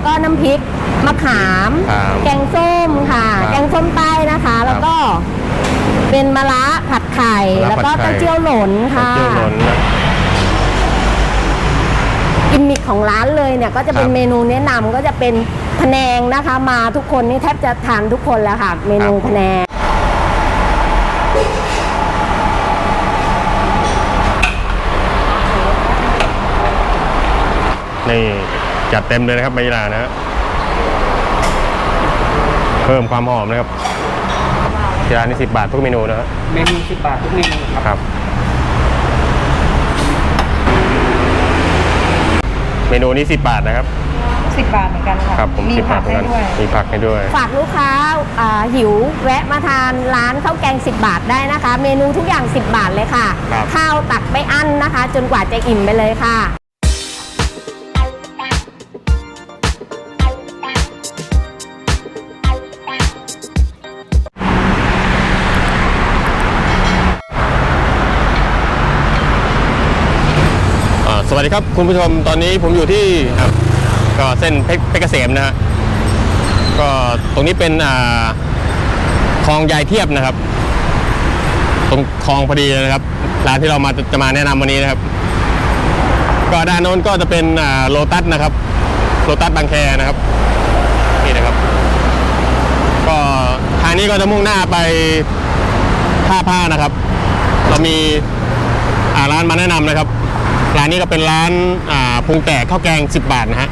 แล้วก็น้ำพริกมะขาม ครับแกงส้มค่ะ ครับแกงส้มใต้นะคะ แล้วก็เป็นมะระผัดไข่ มะระแล้วก็ผัดไข่ เต้าเจี้ยวหลนค่ะ เจียวหลนนะ กิมมิคของร้านเลยเนี่ยก็จะเป็นครับเมนูแนะนำก็จะเป็นพะแนงนะคะ มาทุกคนนี่แทบจะทานทุกคนแล้วค่ะ เมนูครับ พะแนง นี่ จัดเต็มเลยนะครับใบยานะฮะเพิ่มความหอมนะครับที่ร้านนี้สิบบาททุกเมนูนะฮะเมนูสิบบาททุกเมนูครับครับ เมนูนี้สิบบาทนะครับสิบบาทเหมือนกันค่ะครับผมมีสิบผับากทเหมือนให้กันด้วย มีผักให้ด้วย ฝากลูกค้าอ่าหิวแวะมาทานร้านข้าวแกง 10 บาทได้นะคะ เมนูทุกอย่าง 10 บาทเลยค่ะ ครับ ข้าวตักไม่อั้นนะคะ จนกว่าจะอิ่มไปเลยค่ะ สวัสดีครับคุณผู้ชมตอนนี้ผมอยู่ที่ก็เส้นเพชรเกษมนะฮะก็ตรงนี้เป็นอ่าคลองยายเทียบนะครับ ตรงคลองพอดีนะครับร้านที่เรามาจะมาแนะนำวันนี้นะครับ ก็ด้านโน้นก็จะเป็นอ่าโลตัสนะครับโลตัสบางแคนะครับนี่นะครับ ก็ทางนี้ก็จะมุ่งหน้าไปท่าผ้านะครับ เรามีอ่าร้านมาแนะนำนะครับ ร้านนี้ก็เป็นร้านพุงแตกข้าวแกง 10 บาทนะฮะ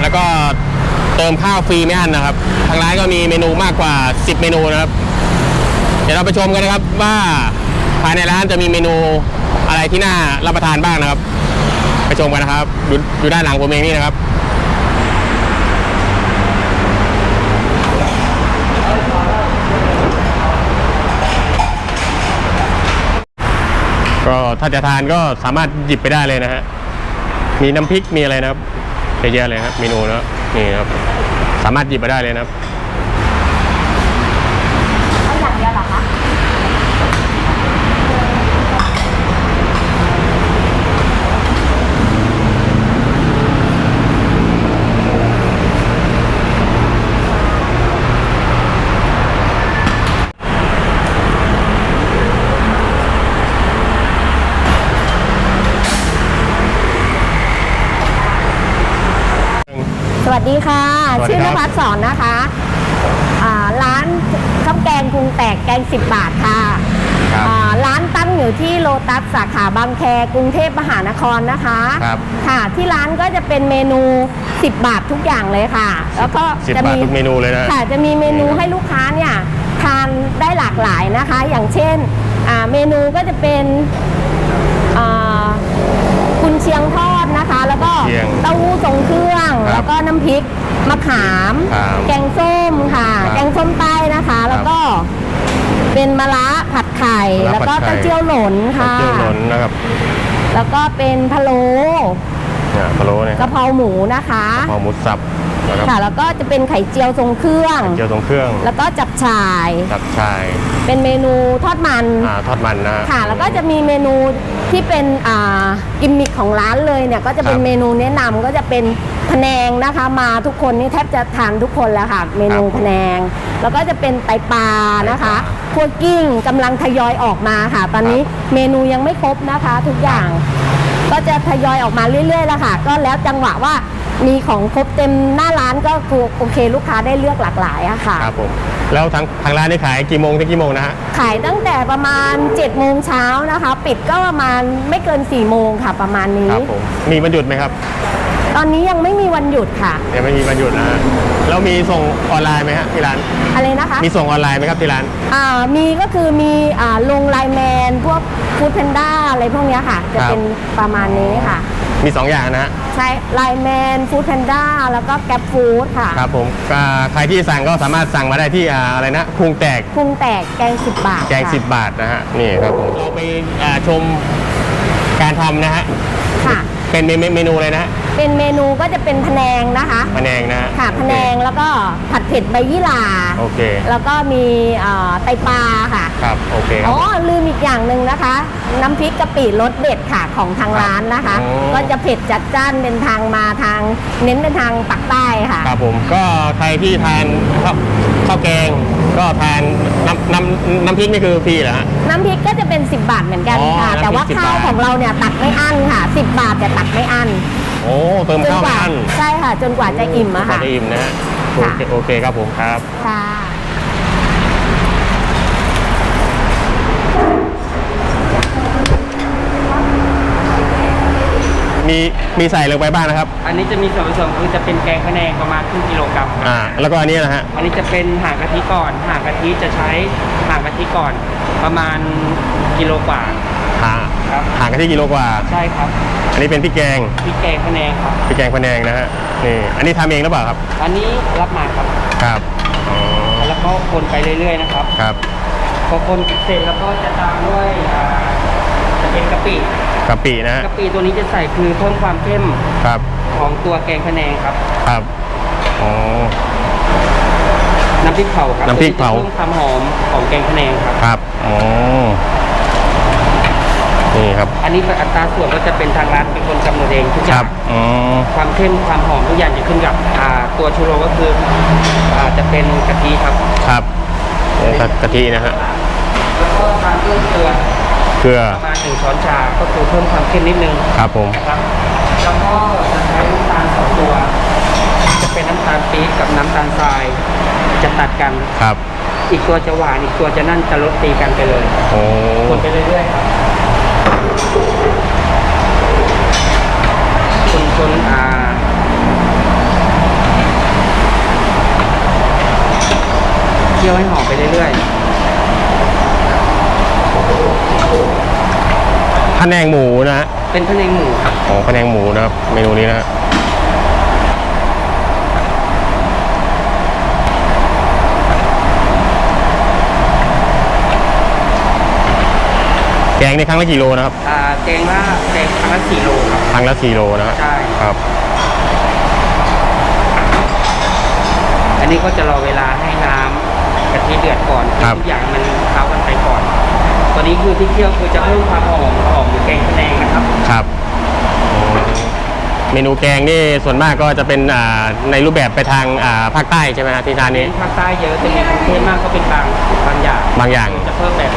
แล้วก็เติมข้าวฟรีไม่อั้นนะครับ ทางร้านก็มีเมนูมากกว่า 10 เมนูนะครับ เดี๋ยวเราไปชมกันนะครับว่าภายในร้านจะมีเมนูอะไรที่น่ารับประทานบ้างนะครับ ไปชมกันนะครับ อยู่อยู่ด้านหลังผมเองนี่นะครับ ก็ถ้าจะทานก็สามารถหยิบไปได้เลยนะฮะมีน้ำพริกมีอะไรนะครับเยอะแยะเลยครับเมนูนะนี่ครับสามารถหยิบไปได้เลยนะครับ เอาอย่างเดียวเหรอคะ สวัสดีค่ะ สวัสดีชื่อนครับ ภัสสอนนะคะอ่าร้านข้าวแกงกรุงแตกแกง 10 บาทค่ะครับอ่าร้านตั้งอยู่ที่โลตัสสาขาบางแคกรุงเทพมหานครนะคะครับค่ะ ที่ร้านก็จะเป็นเมนู 10 บาททุกอย่างเลยค่ะ แล้วก็สิบจะบาทมีทุกเมนูเลยนะ ค่ะจะมีเมนูนี่ครับให้ลูกค้าเนี่ยทานได้หลากหลายนะคะ อย่างเช่นอ่าเมนูก็จะเป็นอ่า กุนเชียงทอดนะคะ แล้วก็กุนเชียงเต้าหู้ทรงเครื่อง ครับแล้วก็น้ำพริกมะขาม ครับแกงส้มค่ะ ครับแกงส้มใต้นะคะ แล้วก็เป็นมะระผัดไข่ มะระแล้วก็ผัดไข่ เต้าเจี้ยวหลนค่ะ เจียวหลนนะครับ แล้วก็เป็นพะโล้ เนี่ยพะโล้เนี่ยกะเพราหมูนะคะพอหมูสับนะครับค่ะแล้วก็จะเป็นไข่เจียวทรงเครื่อง เจียวตรงเครื่องแล้วก็จับฉ่าย ตับชายเป็นเมนูทอดมัน อ่าทอดมันนะฮะค่ะ แล้วก็จะมีเมนูที่เป็นอ่ากิมมิคของร้านเลยเนี่ย ก็จะเป็นครับเมนูแนะนำก็จะเป็นพะแนงนะคะ มาทุกคนนี่แทบจะทานทุกคนแล้วค่ะ เมนูครับพะแนง แล้วก็จะเป็นไตปลานะคะไตปลาคั่วกิ้งกำลังทยอยออกมาค่ะ ตอนนี้เมนูยังไม่ครบนะคะ ทุกอย่าง ก็จะทยอยออกมาเรื่อยๆแล้วค่ะ ก็แล้วจังหวะว่ามีของครบเต็มหน้าร้านก็คือโอเคลูกค้าได้เลือกหลากหลายอะค่ะ ครับผมแล้วทางทางร้านนี่ขายกี่โมงถึงกี่โมงนะฮะขายตั้งแต่ประมาณ7จ็ดโมงเช้านะคะ ปิดก็ประมาณไม่เกิน4ี่โมงค่ะประมาณนี้ ครับผมมีวันหยุดไหมครับ ตอนนี้ยังไม่มีวันหยุดค่ะ ยังไม่มีวันหยุดนะฮะแล้วมีส่งออนไลน์ไหมฮะที่ร้าน อะไรนะคะ มีส่งออนไลน์ไหมครับที่ร้าน อ่า มีก็คือมีอ่าลงไลน์แมนพวกฟู้ดแพนด้าอะไรพวกเนี้ยค่ะ จะครับ เป็นประมาณนี้ค่ะ มีสองอย่างนะฮะใช้ไลน์แมนฟู้ดแพนด้าแล้วก็แกร็บฟู้ดค่ะครับผมอ่าใครที่สั่งก็สามารถสั่งมาได้ที่อ่าอะไรนะพุงแตก พุงแตกแกง 10 บาทแกง ค่ะ10 บาทนะฮะ นี่ครับผมเราไปอ่าชมการทำนะฮะ ค่ะ เป็นเมเมเมนูเลยนะฮะ เป็นเมนูก็จะเป็นพะแนงนะคะพะแนงนะฮะค่ะพะแนงแล้วก็ผัดเผ็ดใบยี่หร่าโอเค แล้วก็มีเอ่อไตปลาค่ะครับโอเคครัอ๋บอลืมอีกอย่างหนึ่งนะคะ น้ำพริกกะปิรสเด็ดค่ะของทางร้านนะคะโอ้ก็จะเผ็ดจัดจ้านเป็นทางมาทาง เน้นเป็นทางปักใต้ค่ะครับผมก็ใครที่ทานข้าวข้าวแกงก็ทานน้ำน้ำน้ำพริกนี่คือฟรีเหรอฮะน้ำพริกก็จะเป็น 10 บาทเหมือนกันอ๋อค่ะน้ำพริกแต่ว่า10ข้าวบาทของเราเนี่ยตักไม่อั้นค่ะ 10 บาทจะตักไม่อั้น โอ้เติมจนข้าวกว่าอันใช่ค่ะ จนกว่าจะอิ่มอะพอค่ะจะอิ่มนะฮะโอค่ะ เคโอเคครับผมครับ ค่ะ มีมีใส่ลงไปบ้างนะครับ อันนี้จะมีส่วนผสมคือจะเป็นแกงพะแนงประมาณครึ่งกิโลกรัมครับอ่า แล้วก็อันนี้นะฮะ อันนี้จะเป็นห่างกะทิก่อนห่างกะทิจะใช้ห่างกะทิก่อน ประมาณกิโลกว่า ห่างครับ ห่างกันที่กิโลกว่า ใช่ครับอันนี้เป็นพริกแกงพริกแกงพะแนงครับ พริกแกงพะแนงนะฮะนี่อันนี้ทำเองหรือเปล่าครับอันนี้รับมาครับ ครับอ๋อแล้วก็คนไปเรื่อยๆนะครับครับพอคนเสร็จแล้วก็จะตามด้วยอ่าจะเป็นกะปิกะปินะฮะกะปิตัวนี้จะใส่คือเพิ่มความเข้มครับของตัวแกงพะแนงครับ ครับอ๋อ น้ำพริกเผาครับน้ำพริกเผา ตัวนี้จะเพิ่มความหอมของแกงพะแนงครับ ครับอ๋อ นี่ครับ อันนี้อัตราส่วนก็จะเป็นทางร้านเป็นคนกำหนดเองทุกอคย่ารังบอ๋อความเข้มความหอมทุกอย่างจะขึ้นกับอ่าตัวชูโรงก็คืออ่าจะเป็นกะทิครับครับโอ้กะกะทินะฮะแล้วก็ทานด้วยเกลือเกลือประมาณหนึ่งช้อนชาก็คือเพิ่มความเข้มนิดนึง ครับผมนะครับแล้วก็จะใช้น้ำตาลสองตัว จะเป็นน้ำตาลปี๊บกับน้ำตาลทราย จะตัดกัน ครับอีกตัวจะหวานอีกตัวจะนั่นจะลดตีกันไปเลยโอ้คนไปเรื่อยๆครับ คนคนอ่าเคี่ยวให้หอมไปเรื่อยพะแนงหมูนะฮะๆเป็นพะแนงหมูครับอ๋อพะแนงหมูนะครับ เมนูนี้นะ แกงนี่ครั้งละกี่โลนะครับอ่าแกงละแกงครั้งละสี่โลครับ ครั้งละสี่โลนะฮะใช่ ครับอันนี้ก็จะรอเวลาให้น้ำกะทิเดือดก่อนครับทุกอย่างมันเข้ากันไปก่อน ตัวนี้คือที่เคี่ยวคือจะเพิ่มความหอมของแกงพะแนงนะครับ ครับอ๋อเมนูแกงนี่ส่วนมากก็จะเป็นอ่าในรูปแบบไปทางอ่าภาคใต้ใช่ไหมฮะที่ทานเน้นี้นภาคใต้เยอะแต่ในกรุงเทพมากก็เป็นบางบางอย่างบางอย่าง จะเพิ่มแบบ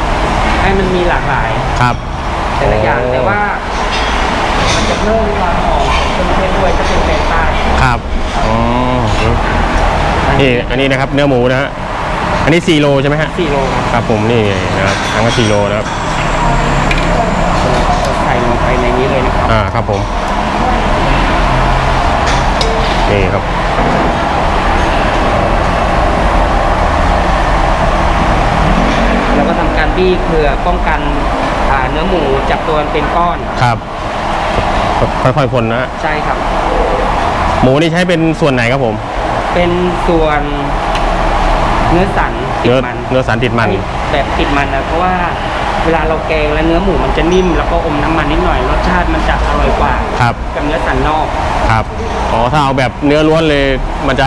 ให้มันมีหลากหลายครับ แต่ละอย่างแต่ว่า มันจะเพิ่มความหอมของเครื่องเทศด้วยจะเป็นแกงใต้ครับอ๋อนี่อันนี้นะครับเนื้อหมูนะฮะอันนี้4โลใช่ไหมฮะสี่โลครับครับผมนี่นะครับทั้งละ4โลนะครับเราใส่ลงไปในนี้เลยนะครับอ่าครับผมนี่ครับ แล้วก็ทำการบี้เพื่อป้องกันอ่าเนื้อหมูจับตัวเป็นก้อนครับ ค่อยๆคนนะฮะใช่ครับ หมูนี่ใช้เป็นส่วนไหนครับผม เป็นส่วนเนื้อสันติดเนื้อมันเนื้อสันติดมันแบบติดมันนะเพราะว่าเวลาเราแกงแล้วเนื้อหมูมันจะนิ่มแล้วก็อมน้ำมันนิดหน่อยรสชาติมันจะอร่อยกว่าครับกับเนื้อสันนอกครับอ๋อถ้าเอาแบบเนื้อล้วนเลยมันจะ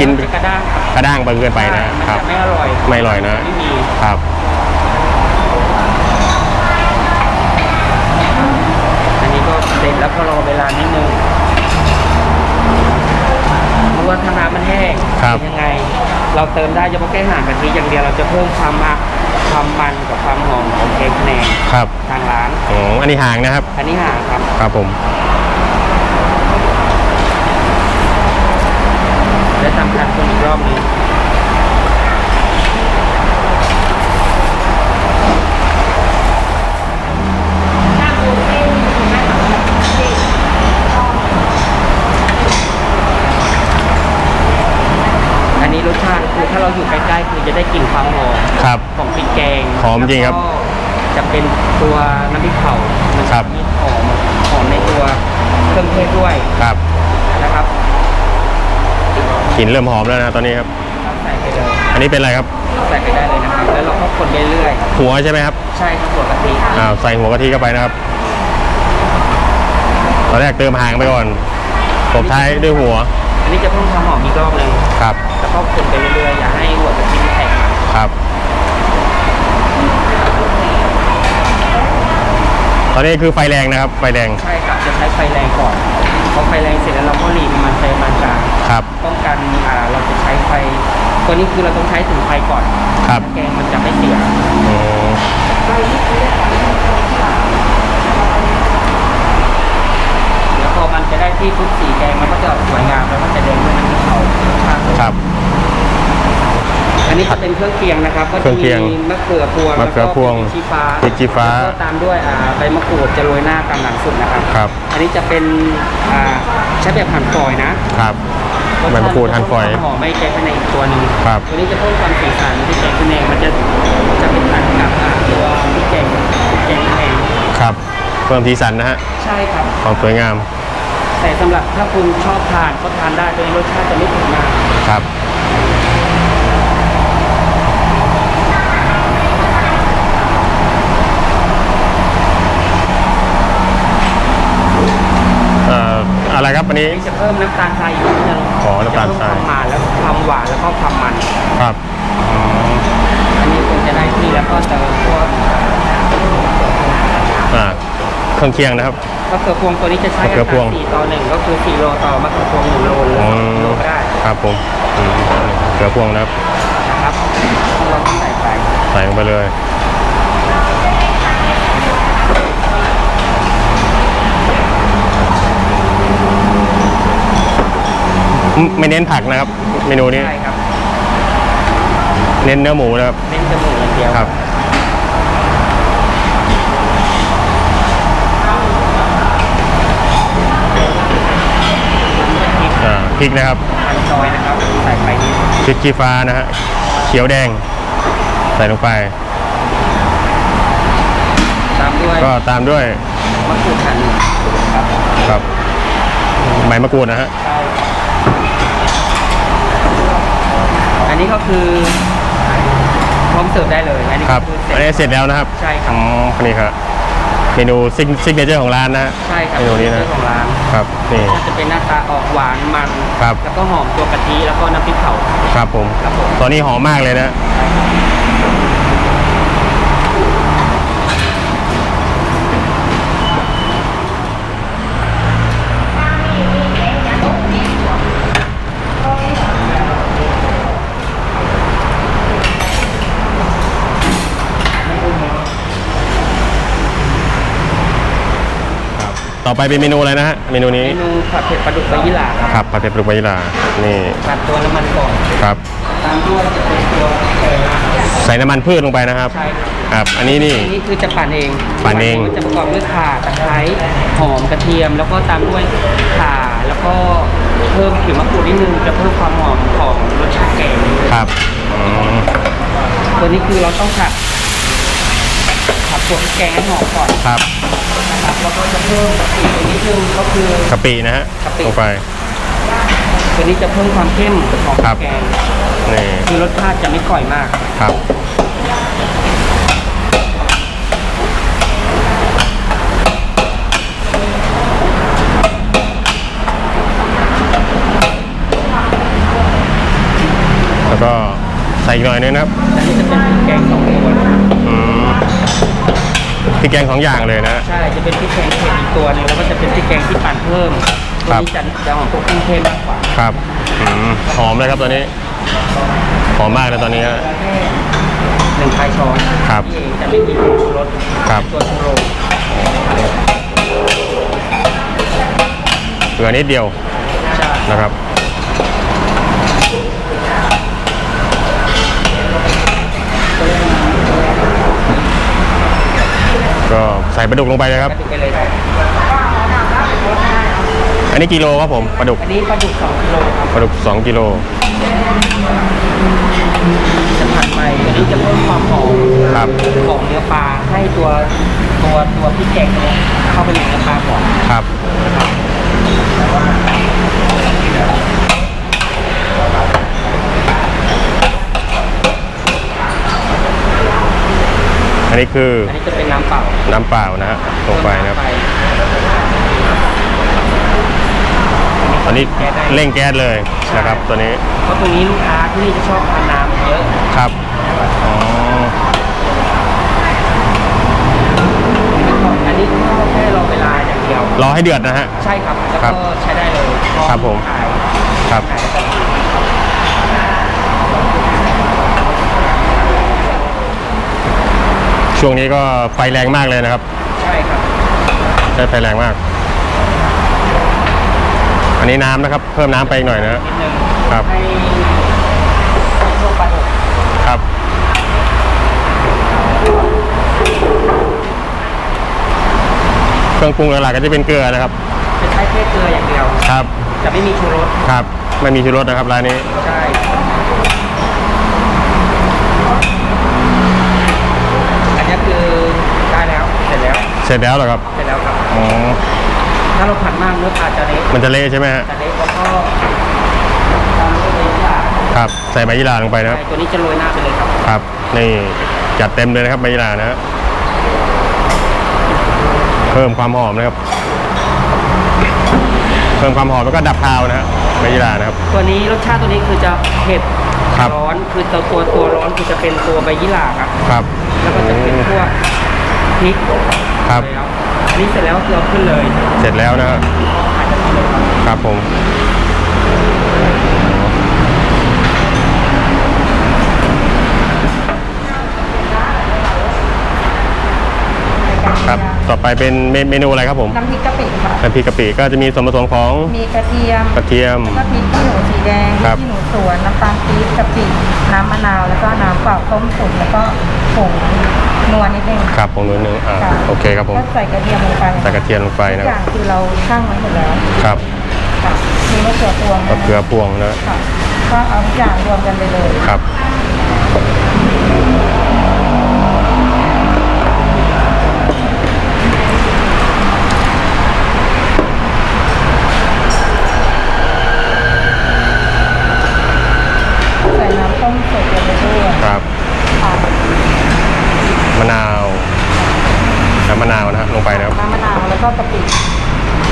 กินเนื้อจะกระด้างครับกระด้างไปเกินไปนะมันครับจะไม่อร่อยไม่อร่อยนะไม่มีครับ อันนี้ก็ เสร็จแล้วก็รอเวลานิดนึงเพราะว่าถ้าน้ำมันแห้งครับ เป็นยังไง เราเติมได้เฉพาะแค่ห่างกะทิอย่างเดียวเราจะเพิ่มความมักความมันกับความหอมของแกงพะแนงครับทางร้าน อ๋ออันนี้ห่างนะครับ อันนี้ห่างครับ ครับผม และทำการคนอีกรอบหนึง อันนี้รสชาติคือถ้าเราอยู่ใกล้ๆคือจะได้กลิ่นความหอม ครับ ของพริกแกง ห อมจริงครับ แล้วก็จะเป็นตัวน้ำพริกเผามันครับ มีหอมหอมในตัวเครื่องเทศด้วยครับนะครับกลิ่นเริ่มหอมแล้วนะตอนนี้ครับใส่ไปเลยอันนี้เป็นอะไรครับ ใส่ไปได้เลยนะครับ แล้วเราก็คนไปเรื่อยหัวใช่ไหมครับใช่ครับหัวกะทิอ้าวใส่หัวกะทิเข้าไปนะครับ ตอนแรกเติมหางไปก่อนคตบท้ายด้วยหัวอันนี้จะเพิ่มความหอมอีกรอบหนึ่งครับ แล้วก็คนไปเรื่อยๆอย่าให้หัวกะทิแตกมันครับ ตอนนี้คือไฟแรงนะครับ ไฟแรง ใช่ครับจะใช้ไฟแรงก่อนพอไฟแรงเสร็จแล้วเราก็หลีประมาณไฟประมาณกลางครับป้องกันอ่าเราจะใช้ไฟ ตัวนี้คือเราต้องใช้ถึงไฟก่อนครับแกงมันจะไม่เสียอืมเดี๋ยวพอมันจะได้ที่ทุกสีแกงมันก็จะออกสวยงามแล้วก็จะเด้งด้วยน้ำพริกเผารสชาติครับ อันนี้จะเป็นเครื่องเคียงนะครับ ก็เครื่จะองเคีมียงมะเขือพวงมะเขือพวงแล้ก็พริกชี้ฟ้าพริกชี้ฟ้า แล้วก็ตามด้วยอ่าใบมะกรูดจะโรยหน้าตามหลังสุดนะครับ ครับอันนี้จะเป็นอ่าใช้แบบหั่นฝอยนะครับใบมะกรูดหั่นฝอย หอมไม่แกงภายในอีกตัวหนึ่งครับ ตัวนี้จะเพิ่มความสีสันที่แกงพะแนงมันจะจะเป็นตัดกับอ่าตัวพริกแกงพริกแกงพะแนงครับ เพิ่มสีสันนะฮะใช่ครับ ความสวยงามแต่สำหรับถ้าคุณชอบทานก็ทานได้ตัวนี้รสชาติจะไม่ถึงมาก ครับ เอ่ ออะไรครับอันนี้อันนี้ จะเพิ่มน้ำตาลทรายอีกนิดนึงอ๋อน้ำตาลทราย จะเพิ่มความมันแล้วความหวานแล้วก็ความมัน ครับอันนี้คุณจะได้ที่แล้วก็เติมพวกอ่าเครื่องเคียงนะครับ มะเขือพวงตัวนี้จะใช้มะเขือัอตพวรางสี่ต่อหนึ่งก็คือสี่โลต่อมะเขือพวงหนึ่งโลหรืออืสองมโลก็ได้ครับผมอืมเขือพวงนะครับนะครับเราต้องใส่ไป ใส่ลงไปเลย ไม่ไม่เน้นผักนะครับ เมนูนี้ ใช่ครับ เน้นเนื้อหมูนะครับ เน้นจมูกอย่างเดียวครับ อ่าพริกนะครับอันซอยนะครับ ใส่ไปนิดพริกชี้ฟ้านะฮะ เขียวแดง ใส่ลงไป ตามด้วยก็ตามด้วยมะกรูดหั่นครับครับใบมะกรูดนะฮะ ใช่ อันนี้ก็คือพร้อมเสิร์ฟได้เลย อันนี้ครับก็คืออันนี้เสร็จแล้วนะครับใช่ครับอ๋อนี่ครับเมนูซิกซิกเนเจอร์ของร้านนะฮะใช่ครับเมนูนี้นะเจ้าของร้านครับนี่ก็จะเป็นหน้าตาออกหวานมันครับแล้วก็หอมตัวกะทิแล้วก็น้ำพริกเผาครับผมครับผมตอนนี้หอมมากเลยนะ ต่อไปเป็นเมนูอะไรนะฮะเมนูนี้เมนูผัดเผ็ดปลาดุกใบยี่หร่าครับครับผัดเผ็ดปลาดุกใบยี่หร่านี่ผัดตัวน้ำมันก่อนครับตามด้วยจะเป็นตัวเอ่อใส่น้ำมันพืชลงไปนะครับใช่ครับครับอันนี้นี่อันนี้คือจะปั่นเองปั่นเองจะประกอบด้วยข่าตะไคร้หอมกระเทียม แล้วก็ตามด้วยข่าแล้วก็เพิ่มผิวมะกรูดนิดนึงจะเพิ่มความหอมของรสชาติแกงครับอืมตัวนี้คือเราต้องผัด ผัดตัวพริกแกงให้หอมก่อนครับนะครับแล้วก็จะเพิ่มกะปิไปนิดนึงก็คือกะปินะฮะกะปิลงไปตัวนี้จะเพิ่มความเข้มของพครัริบกแกงนี่คือรสชาติจะไม่ก่อยมากครับแล้วก็ใส่อีกหน่อยนึงนะครับอันนี้จะเป็นพริกแกงสองตัวนะครับอืม พริกแกงสองอย่างเลยนะ ใช่ จะเป็นพริกแกงเผ็ดอีกตัวหนึงแล้วก็จะเป็นพริกแกงที่ปั่นเพิ่มตัวครับ นี้จะจะหอมพวกเครื่องเทศมากกว่าครับอืมหอมเลยครับตัวนี้ หอมมากเลยตอนนี้ฮะแค่หนึ่งพายช้อนครับที่เองจะไม่มีผงชูรสครับ ตัวชูโรงเกลือนิดเดียวใช่นะครับ ก็ใส่ปลาดุกลงไปเลยครับกระดูกไปเลยครับอันนี้กิโลครับผมปลาดุกอันนี้ปลาดุกสองกิโลครับปลาดุก 2 กิโลจะผัดไปอันนี้จะเพิ่มความหอมครับ ของเนื้อปลาให้ตัวตัวตัวพริกแกงตัวเนี้ยเข้าไปในเนื้อปลาก่อนครับ อันนี้คืออันนี้จะเป็นน้ำเปล่า น้ำเปล่านะฮะลงไปนะครับเพิ่มอัอนนี้แก๊สได้ เร่งแก๊สเลยนะครับ ตัวนี้ เพราะตรงนี้ลูกค้าที่นี่จะชอบทานน้ำเยอะครับ อ๋อ อันนี้ก็แค่รอเวลาอย่างเดียว รอให้เดือดนะฮะ ใช่ครับ แล้วครัก็บใช้ได้เลยพอครับผม ขายครับ ขายได้ทันที ช่วงนี้ก็ไฟแรงมากเลยนะครับ ใช่ครับใช้ไฟแรงมาก อันนี้น้ำนะครับ เพิ่มน้ำไปอีกหน่อยนะนิดนึงครับให้ช่วงปลาดุกครับ เครื่องปรุงหลักๆก็จะเป็นเกลือนะครับ จะใช้แค่เกลืออย่างเดียว ครับ จะไม่มีชูรส ครับ ไม่มีชูรสนะครับร้านนี้ ใช่อั นนี้คือได้แล้วเสร็จแล้วเสร็จแล้วเหรอครับเสร็จแล้วครับ อ๋อถ้าเราผัดมากเนื้อปลาจะเละมันจะเละใช่ไหมฮะจะเละแล้วก็ตามด้วยใบยี่หร่าครับ ใส่ใบยี่หร่าลงไปนะครับ ใช่ตัวนี้จะโรยหน้าไปเลยครับครับ นี่จัดเต็มเลยนะครับใบยี่หร่านะฮะเพิ่มความหอมนะครับ เพิ่มความหอมแล้วก็ดับคาวนะฮะใบยี่หร่านะครับ ตัวนี้รสชาติตัวนี้คือจะเผ็ดครับ ร้อนคือตัวตัวตัวร้อนคือจะเป็นตัวใบยี่หร่าครับ ครับ แล้วก็จะเป็นพวกพริกครับ แล้วอันนี้เสร็จแล้วก็คือเอาขึ้นเลยเสร็จแล้วนะฮะขายทันทีเลยครับ ครับผม ครับ ต่อไปเป็นเมเมนูอะไรครับผม น้ำพริกกะปิค่ะ น้ำพริกกะปิก็จะมีส่วนผสมของ มีกระเทียม กระเทียม แล้วก็พริกขี้หนูสีแดงครับพริกขี้หนูสวน น้ำตาลปี๊บกะปิ น้ำมะนาว แล้วก็น้ำเปล่าต้มสุกแล้วก็ผงนัวนิดนึง ครับผมนิดนึง อ่าค่ะโอเคครับผมก็ใส่กระเทียมลงไป ใส่กระเทียมลงไปทุนะกคอรับย่างคือเราช่างไว้หมดแล้ว ครับค่ะมีมะเขือพวงมะเขือพวงนะค่ะก็เอาทุกอย่างรวมกันไปเลย ครับ ใส่น้ำต้มสุกลงไปด้วย ครับ ค่ะ มะนาวน้ำมะนาวนะฮะลงไปนะครับ น้ำมะนาวแล้วก็กะปิ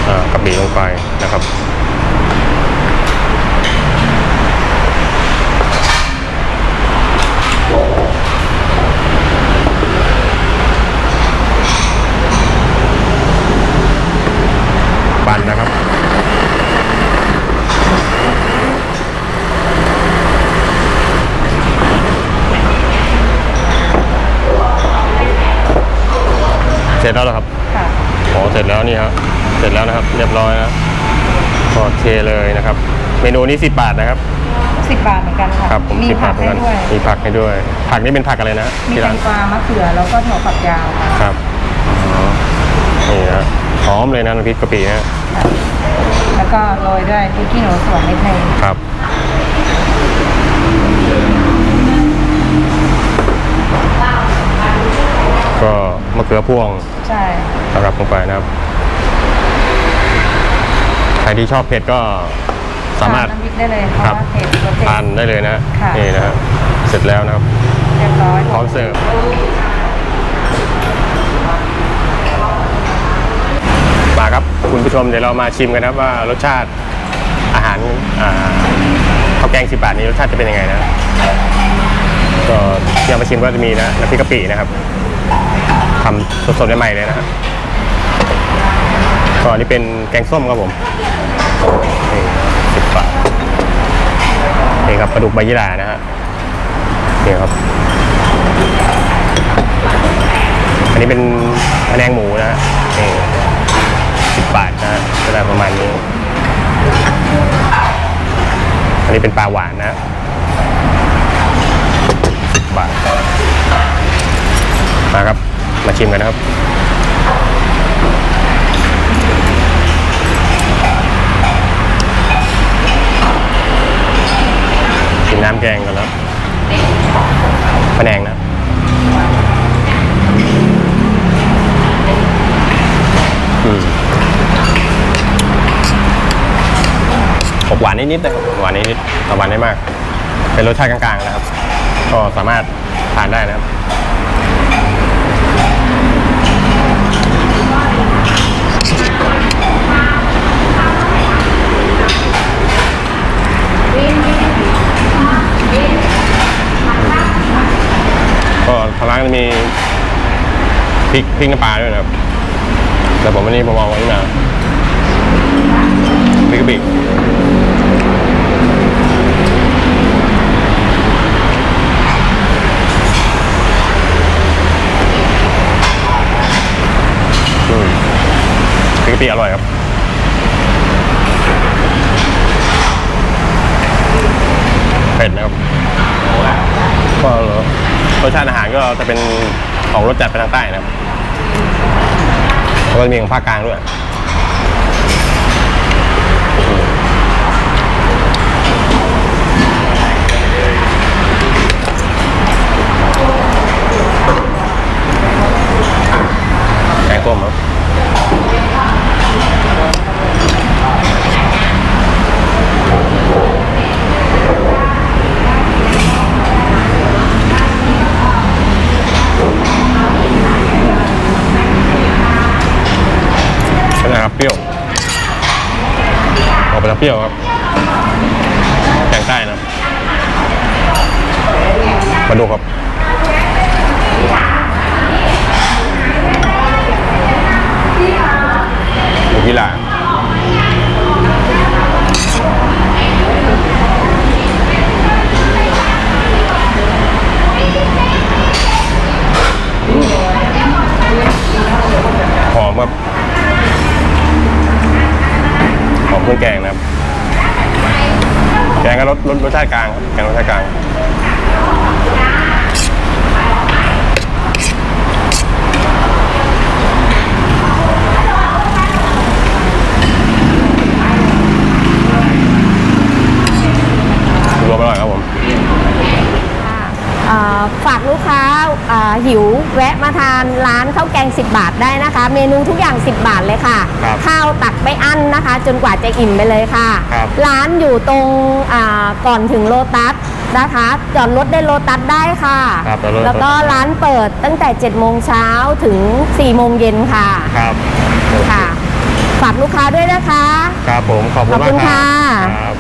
อ่ากะปิลงไปนะครับ ปั่นนะครับ เสร็จแล้วเหรอครับค่ะอ๋อเสร็จแล้วนี่ฮะเสร็จแล้วนะครับ เรียบร้อยนะก็เทเลยนะครับ เมนูนี้สิบบาทนะครับสิบบาทเหมือนกันค่ะครับผมมีสิบบาผัทกเหมือนให้กันด้วยมีผักให้ด้วย ผักนี่เป็นผักอะไรนะมีที่แตร้านงกวามะเขือแล้วก็ถั่วฝักยาวค่ะครับอ๋อนี่นะหอมเลยนะน้ำพริกกะปินะแล้วก็โรยด้วยพริกขี้หนูสวนนิดนึงครับ ก็มะเขือพวงใช่สำหรับลงไปนะครับ ใครที่ชอบเผ็ดก็สามารถทนน้ำพริกได้เลยเพราะครับว่าเผ็ดรสเผ็ทานดได้เลยนะค่ะ นี่นะครับเสร็จแล้วนะครับ เรียบร้อยพร้อมเสิร์ฟมาครับคุณผู้ชมเดี๋ยวเรามาชิมกันนะครับว่ารสชาติอาหารอ่าข้าวแกงสิบบาทนี้รสชาติจะเป็นยังไงนะก็ที่เอามาชิมก็จะมีนะน้ำพริกกะปินะครับ ทำสดๆใหม่ๆเลยนะฮะก็อันนี่เป็นแกงส้มครับผมนี่สิบบาทนี่ครับปลาดุกใบยี่หร่านะฮะนี่ครับ อันนี้เป็นพะแนงหมูนะฮะนี่สิบบาทนะฮะก็ได้ประมาณนี้ อันนี้เป็นปลาหวานนะสิบบาทมาครับ ชิมกันนะครับ ชิมน้ำแกงกันแล้วพะแนงนะอืมออกหวานนิดๆนะครับหวานนิดๆแต่หวานไม่มาก เป็นรสชาติกลางๆนะครับ ก็สามารถทานได้นะครับ พริกพริกน้ำปลาด้วยนะครับ แต่ผมวันนี้ผมเอาไว้มาพริกกะปิอืมพริกกะปิอร่อยครับเผ็ดนะครับก็ร รสชาติอาหารก็จะเป็นของรสจัดไปทางใต้นะครับแล้วก็มีของภาคกลางด้วย เปรี้ยวครับแกงใต้นะมาดูครับหมูกีฬาหอมครับ เครื่องแกงนะครับ แกงก็รสรสรสชาติกลางครับแกงรสชาติกลางรวมอร่อยครับผมอ่า ฝากลูกค้าอ่าหิวแวะมาทานร้านข้าวแกง 10 บาทได้นะคะ เมนูทุกอย่าง 10 บาทเลยค่ะ ครับข้าวตักไม่อั้นนะคะ จนกว่าจะอิ่มไปเลยค่ะครับร้านอยู่ตรงอ่าก่อนถึงโลตัสนะคะจอดรถได้โลตัสได้ค่ะ ครับจอดรถ แล้วก็ร้านเปิดตั้งแต่ 7 โมงเช้าถึง 4 โมงเย็นค่ะครับค่ะฝากลูกค้าด้วยนะคะ ครับผมขอบคุณขอบมาคุกณครัค่ะ ครับ